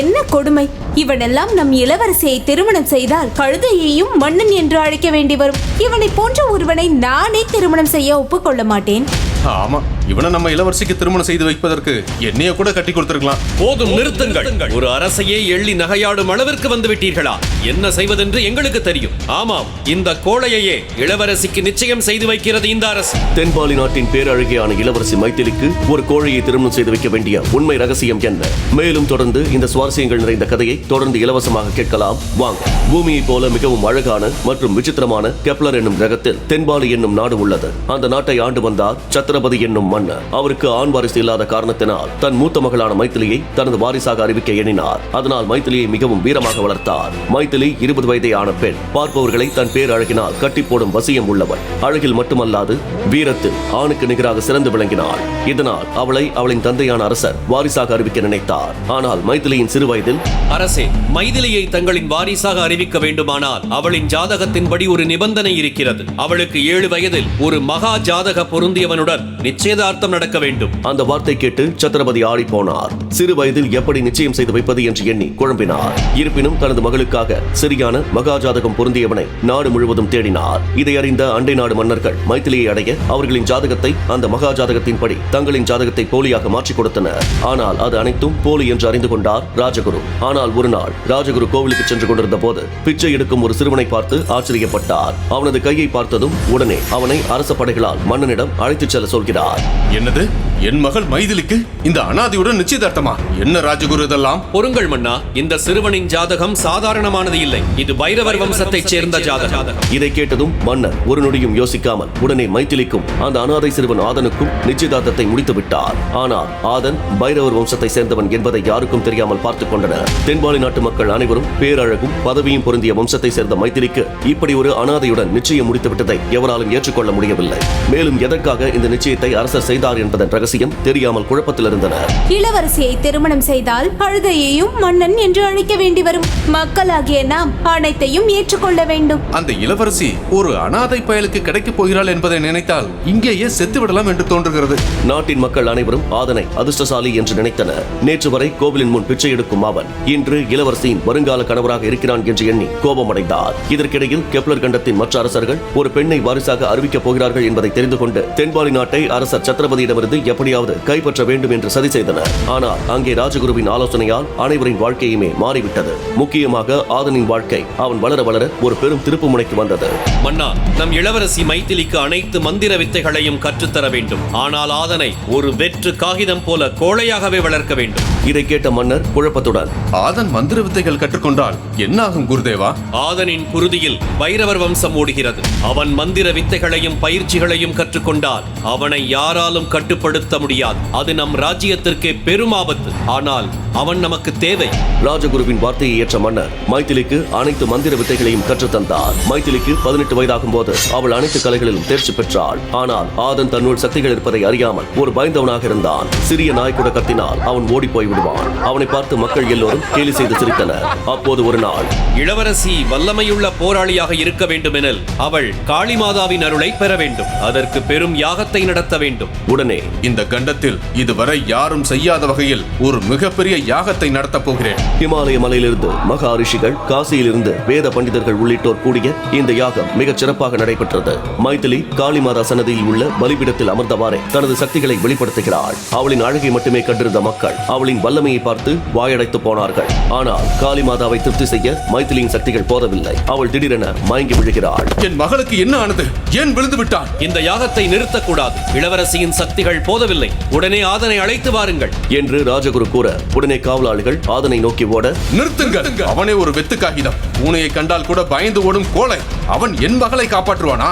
என்ன கொடுமை? இவனெல்லாம் நம் இளவரசியை திருமணம் செய்தால் கழுதையையும் மன்னன் என்று அழைக்க வேண்டி வரும். இவனை போன்ற ஒருவனை நானே திருமணம் செய்ய ஒப்புக்கொள்ள மாட்டேன். ஆமா. இவனை நம்ம இளவரசிக்கு திருமணம் செய்து வைப்பதற்கு என்னைய கூட கட்டி கொடுத்திருக்கலாம். போதும் நிறுத்துங்கள். ஒரு அரசையே எள்ளி நகையாடும் அளவிற்கு வந்து விட்டீர்களா என்ன செய்வதென்று எங்களுக்கு தெரியும். ஆமாம் இந்த கோழையையே இளவரசிக்கு நிச்சயம் செய்து வைக்கிறது இந்த அரசு. தென்பாலி நாட்டின் பேரழகியான இளவரசி மைத்திலிக்கு ஒரு கோழையை திருமணம் செய்து வைக்க வேண்டிய உண்மை ரகசியம் என்ன? மேலும் தொடர்ந்து இந்த சுவாரஸ்யங்கள் நிறைந்த கதையை தொடர்ந்து இலவசமாக கேட்கலாம். வாங்க. பூமியைப் போல மிகவும் அழகான மற்றும் விசித்திரமான கெப்லர் என்னும் கிரகத்தில் தென்பாலி என்னும் நாடு உள்ளது. அந்த நாட்டை ஆண்டு வந்தார் சத்திரபதி என்னும் மன்னர். அவருக்கு ஆண் வாரிசு இல்லாத காரணத்தினால் தன் மூத்த மகளான மைத்திலியை தனது வாரிசாக அறிவிக்க எண்ணினார். அதனால் மைத்திலியை மிகவும் வீரமாக வளர்த்தார். மைத்திலி இருபது வயதை ஆன பெண். பார்ப்பவர்களை தன் பேர் அழகினால் கட்டி போடும் வசியம் உள்ளவர் அழகில் மட்டுமல்லாது வீரத்தில் ஆணுக்கு நிகராக சிறந்து விளங்கினாள். இதனால் அவளை அவளின் தந்தையான அரசர் வாரிசாக அறிவிக்க நினைத்தார். ஆனால் மைத்திலியின் சிறு வயதில் அரசே மைதிலியை தங்களின் வாரிசாக அறிவிக்க வேண்டுமானால் அவளின் ஜாதகத்தின்படி ஒரு நிபந்தனை இருக்கிறது. அவளுக்கு ஏழு வயதில் ஒரு மகா ஜாதக பொருந்தியவனுடன் நிச்சயத நிச்சயதார்த்தம் நடக்க வேண்டும். அந்த வார்த்தை கேட்டு சத்திரபதி ஆடி போனார். சிறு வயதில் எப்படி நிச்சயம் செய்து வைப்பது என்று எண்ணி குழம்பினார். இருப்பினும் தனது மகளுக்காக சரியான மகாஜாதகம் பொருந்தியவனை நாடு முழுவதும் தேடினார். இதை அறிந்த அண்டை நாடு மன்னர்கள் மைத்திலியை அடைய அவர்களின் ஜாதகத்தை அந்த மகாஜாதகத்தின்படி தங்களின் ஜாதகத்தை போலியாக மாற்றிக் கொடுத்தனர். ஆனால் அது அனைத்தும் போலி என்று அறிந்து கொண்டார் ராஜகுரு. ஆனால் ஒரு நாள் ராஜகுரு கோவிலுக்கு சென்று கொண்டிருந்த போது பிச்சை எடுக்கும் ஒரு சிறுவனை பார்த்து ஆச்சரியப்பட்டார். அவனது கையை பார்த்ததும் உடனே அவனை அரச படைகளால் மன்னனிடம் அழைத்துச் செல்ல சொல்கிறார். என்னது? என் மகள் மைதிலிக்கு இந்த அனாதையுடன் நிச்சயதார்த்தமா? என்ன ராஜகுரு இதெல்லாம்? பொருங்கள் மன்னா இந்த சிறுவனின் ஜாதகம் சாதாரணமானது இல்லை. இது பைரவர் வம்சத்தைச் சேர்ந்த ஜாதகம். இதை கேட்டதும் மன்னர் ஒரு நொடியும் யோசிக்காமல் உடனே மைத்திலிக்கும் அந்த அனாதை சிறுவன் ஆதனுக்கும் நிச்சயதார்த்தத்தை முடித்து விட்டார். ஆனால் ஆதன் பைரவர் வம்சத்தை சேர்ந்தவன் என்பதை யாருக்கும் தெரியாமல் பார்த்துக் கொண்டனர். தென்பாலி நாட்டு மக்கள் அனைவரும் பேரழகும் பதவியும் பொருந்திய வம்சத்தை சேர்ந்த மைத்திலிக்கு இப்படி ஒரு அனாதையுடன் நிச்சயம் முடித்து விட்டதை எவராலும் ஏற்றுக்கொள்ள முடியவில்லை. மேலும் எதற்காக இந்த நிச்சயத்தை அரசர் செய்தார் என்பதன் ரகசியம் தெரியாமல் குழப்பத்தில் இருந்தனர் இளவரசியை திருமணம் செய்தால் கழுதையையும் மன்னன் என்று அழைக்க வேண்டி வரும். மக்களாகிய நாம் அனைத்தையும் ஏற்றுக்கொள்ள வேண்டும். அந்த இளவரசி ஒரு அனாதை பயலுக்கு கிடைக்கப் போகிறாள் என்பதை நினைத்தால் இங்கேயே செத்து விடலாம் என்று தோன்றுகிறது. நாட்டின் மக்கள் அனைவரும் ஆதனை அதிர்ஷ்டசாலி என்று நினைத்தனர். நேற்று வரை கோவிலின் முன் பிச்சை எடுக்கும் அவன் இன்று இளவரசியின் வருங்கால கணவராக இருக்கிறான் என்று எண்ணி கோபமடைந்தார். இதற்கிடையில் கெப்லர் கண்டத்தின் மற்ற அரசர்கள் ஒரு பெண்ணை வாரிசாக அறிவிக்கப் போகிறார்கள் என்பதை தெரிந்து கொண்டு தென்பாலி நாட்டை அரசர் சத்திரபதியிடமிருந்து எப்படியாவது கைப்பற்ற வேண்டும் என்று சதி செய்தனர். ஆனால் அங்கே ராஜகுருவின் ஆலோசனையால் அனைவரின் வாழ்க்கையுமே மாறிவிட்டது. முக்கியமாக ஆதனின் வாழ்க்கை. அவன் வளர வளர ஒரு பெரும் திருப்பு முனைக்கு வந்தது. மன்னா நம் இளவரசி மைத்திலிக்கு அனைத்து மந்திர வித்தைகளையும் கற்றுத்தர வேண்டும். ஆனால் ஆதனை ஒரு வெற்று காகிதம் போல கோழையாகவே வளர்க்க வேண்டும். இதை கேட்ட மன்னர் குழப்பத்துடன் ஆதன் மந்திர வித்தைகள் கற்றுக்கொண்டால் என்ன ஆகும் குருதேவா? ஆதனின் குருதியில் பைரவர் வம்சம் ஓடுகிறது. அவன் மந்திர வித்தைகளையும் பயிற்சிகளையும் கற்றுக்கொண்டால் அவனை யாராலும் கட்டுப்படுத்த முடியாது. அது நம் ராஜ்யத்திற்கே பெரும் ஆபத்து. ஆனால் அவன் நமக்கு தேவை. ராஜகுருவின் வார்த்தையை ஏற்ற மன்னர் மைத்திலிக்கு அனைத்து மந்திர வித்தைகளையும் கற்றுத்தந்தார். மைத்திலிக்கு பதினெட்டு வயதாகும் போது அவள் அனைத்து கலைகளிலும் தேர்ச்சி பெற்றாள். ஆனால் ஆதன் தன்னுள் சக்திகள் இருப்பதை அறியாமல் ஒரு பயந்தவனாக இருந்தான். சிறிய நாய் கூட கத்தினால் அவன் ஓடி போய் விடுவான். அவனை பார்த்து மக்கள் எல்லோரும் கேலி செய்து சிரித்தனர். அப்போது ஒரு நாள் இளவரசி வல்லமையுள்ள போராளியாக இருக்க வேண்டுமெனில் அவள் காளிமாதாவின் அருளை பெற வேண்டும். அதற்கு பெரும் யாகத்தை நடத்த வேண்டும். உடனே இந்த கண்டத்தில் இதுவரை யாரும் செய்யாத வகையில் ஒரு மிகப்பெரிய யாகத்தை நடத்தப் போகிறேன். இமாலய மலையிலிருந்து மகா ரிஷிகள் காசியிலிருந்து வேத பண்டிதர்கள் உள்ளிட்டோர் கூடிய இந்த யாகம் மிகச் சிறப்பாக நடைபெற்றது. மைதிலி காளிமாதா சன்னதியில் உள்ள பலிபீடத்தில் அமர்ந்தவாறே தனது சக்திகளை வெளிப்படுத்துகிறாள். அவளின் அழகை மட்டுமே கண்டிருந்த மக்கள் அவளின் வல்லமையை பார்த்து வாயடைத்து போனார்கள். ஆனால் காளிமாதாவை திருப்தி செய்ய மைதிலியின் சக்திகள் போதவில்லை. அவள் திடீரென மயங்கி விழுகிறாள். என் மகளுக்கு என்ன ஆனது? ஏன் விழுந்து விட்டான்? இந்த யாகத்தை நிறுத்தக்கூடாது. இளவரசியின் சக்திகள் போதவில்லை. உடனே ஆதனை அழைத்து வாருங்கள் என்று ராஜகுரு கூற உடனே காவலாளிகள் ஆதனை நோக்கி ஓட நிறுத்துங்கள். அவனே ஒரு வெத்து காகிதம் பூனையை கண்டால் கூட பயந்து ஓடும் கோழை. அவன் என் மகளை காப்பாற்றுவானா?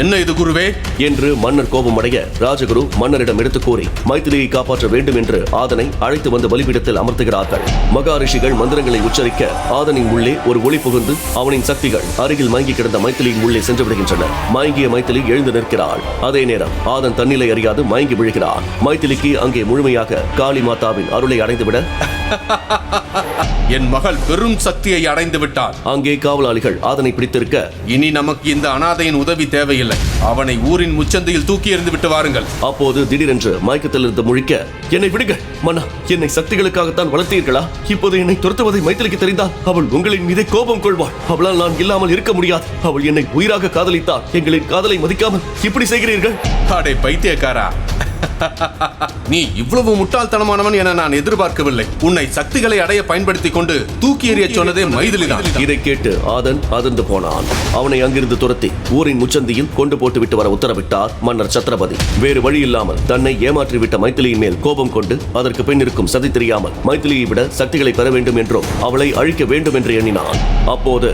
என்ன இது குருவே? என்று மன்னர் கோபமடைய ராஜகுரு மன்னரிடம் எடுத்து கூறி மைத்திலியை காப்பாற்ற வேண்டும் என்று ஆதனை அழைத்து வந்து பலிபீடத்தில் அமர்த்துகிறார்கள். மகாரிஷிகள் மந்திரங்களை உச்சரிக்க ஆதனின் உள்ளே ஒரு ஒளி புகுந்து அவனின் சக்திகள் அருகில் மயங்கி கிடந்த மைத்திலியின் உள்ளே சென்று விடுகின்றன. மயங்கிய மைத்திலி எழுந்து நிற்கிறாள். அதே நேரம் ஆதன் தன்னிலை அறியாது மயங்கி விழுகிறான் மைத்திலிக்கு அங்கே முழுமையாக காளி மாதாவின் அருளை அடைந்துவிட என் மகள் பெரும் சக்தியை அடைந்து விட்டாள் அங்கே காவலாளிகள் ஆதனை பிடித்திருக்க இனி நமக்கு இந்த அனாதையின் உதவி தேவையில்லை. அவனை ஊரின் முச்சந்தையில் தூக்கி எறிந்து விட்டு வாருங்கள். அப்போது திடீரென்று மயக்கத்திலிருந்து முழிக்க என்னை விடுங்க மன்னா என்னை சக்திகளுக்காகத்தான் வளர்த்தீர்களா? இப்போது என்னை துரத்துவதை மைத்திலிக்கு தெரிந்தால் அவள் உங்களின் மீதே கோபம் கொள்வாள். அவளால் நான் இல்லாமல் இருக்க முடியாது. அவள் என்னை உயிராக காதலித்தாள். எங்களின் காதலை மதிக்காமல் இப்படி செய்கிறீர்கள்? அடே பைத்தியக்காரா. நீ இவ்வளவு முட்டாள்தனமானவன் என நான் எதிர்பார்க்கவில்லை. உன்னை சக்திகளை அடைய பயன்படுத்திக் கொண்டு தூக்கி எறிய சொன்னதே மைதிலிதான். இதை கேட்டு ஆதன் அதிர்ந்து போனான். அவனை அங்கிருந்து துரத்தி ஊரின் முச்சந்தியில் கொண்டு போட்டு விட்டு வர உத்தரவிட்டார் மன்னர் சத்ரபதி. வேறு வழி இல்லாமல் தன்னை ஏமாற்றி விட்ட மைத்திலியின் மேல் கோபம் கொண்டு அதற்கு பின் இருக்கும் சதி தெரியாமல் மைத்திலியை விட சக்திகளை பெற வேண்டும் என்றும் அவளை அழிக்க வேண்டும் என்று எண்ணினான். அப்போது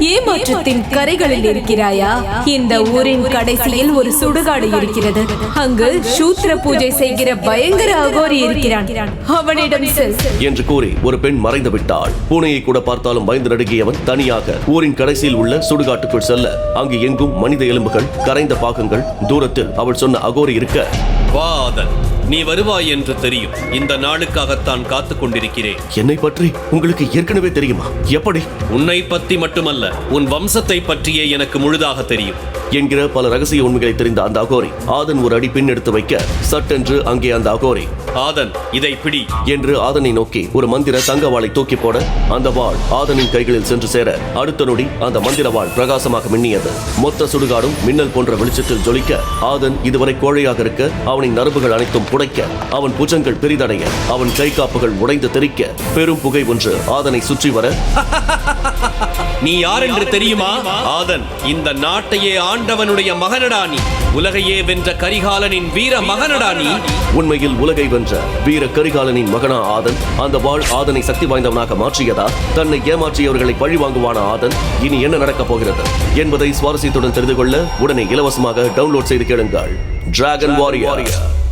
ஏமாற்றத்தின் கரைகளில் இருக்கிறாயா? இந்த ஊரின் கடைசியில் ஒரு சுடுகாடு இருக்கிறது. அங்கு சூத்திர பூஜை செய்கிற பயங்கர அகோரி இருக்கிறான். அவனிடம் செல். என்று கூறி ஒரு பெண் மறைந்து விட்டாள். பூனையை கூட பார்த்தாலும் பயந்து நடுங்கியவன் தனியாக ஊரின் கடைசியில் உள்ள சுடுகாட்டுக்குள் செல்ல அங்கு எங்கும் மனித எலும்புகள் கரைந்த பாகங்கள் தூரத்தில் அவள் சொன்ன அகோரி இருக்க. வா ஆதன் நீ வருவாய் என்று தெரியும். இந்த நாளுக்காகத்தான் காத்துக் கொண்டிருக்கிறேன் என்னை பற்றி உங்களுக்கு ஏற்கனவே தெரியுமா? எப்படி? உன்னை பத்தி மட்டுமல்ல உன் வம்சத்தை பற்றியே எனக்கு முழுதாக தெரியும். என்கிற பல ரகசிய உண்மைகளை தெரிந்த அந்த அகோரி ஆதன் ஒரு அடி பின் எடுத்து வைக்க சட்டென்று அங்கே அந்த அகோரி ஆதன் இதை பிடி என்று ஆதனை நோக்கி ஒரு மந்திர தங்க வாளை தூக்கி போட அந்த வாள் ஆதனின் கைகளில் சென்று சேர அடுத்த நொடி அந்த மந்திர வாள் பிரகாசமாக மின்னியது. மொத்த சுடுகாடும் மின்னல் போன்ற வெளிச்சத்தில் ஜொலிக்க ஆதன் இதுவரை கோழையாக இருக்க அவனின் நரம்புகள் அனைத்தும் புடைக்க அவன் புஜங்கள் பெரிதடைய அவன் கை காப்புகள் உடைந்து தெறிக்க பெரும் புகை ஒன்று ஆதனை சுற்றி வர. நீ யார் என்று தெரியுமா? ஆதன் இந்த நாட்டையே ஆண்டவனுடைய மகனடா நீ. உலகையே வென்ற கரிகாலனின் வீர மகனடா நீ. உண்மையில் உலகை வென்ற வீர கரிகாலனின் மகனா ஆதன் அந்த வாழ் ஆதனை சக்தி வாய்ந்தவனாக மாற்றியதா? தன்னை ஏமாற்றியவர்களை பழி வாங்குவான ஆதன்? இனி என்ன நடக்கப் போகிறது? என்பதை சுவாரஸ்யத்துடன் தெரிந்து கொள்ள உடனே இலவசமாக டவுன்லோட் செய்து கேளுங்கள். Dragon warrior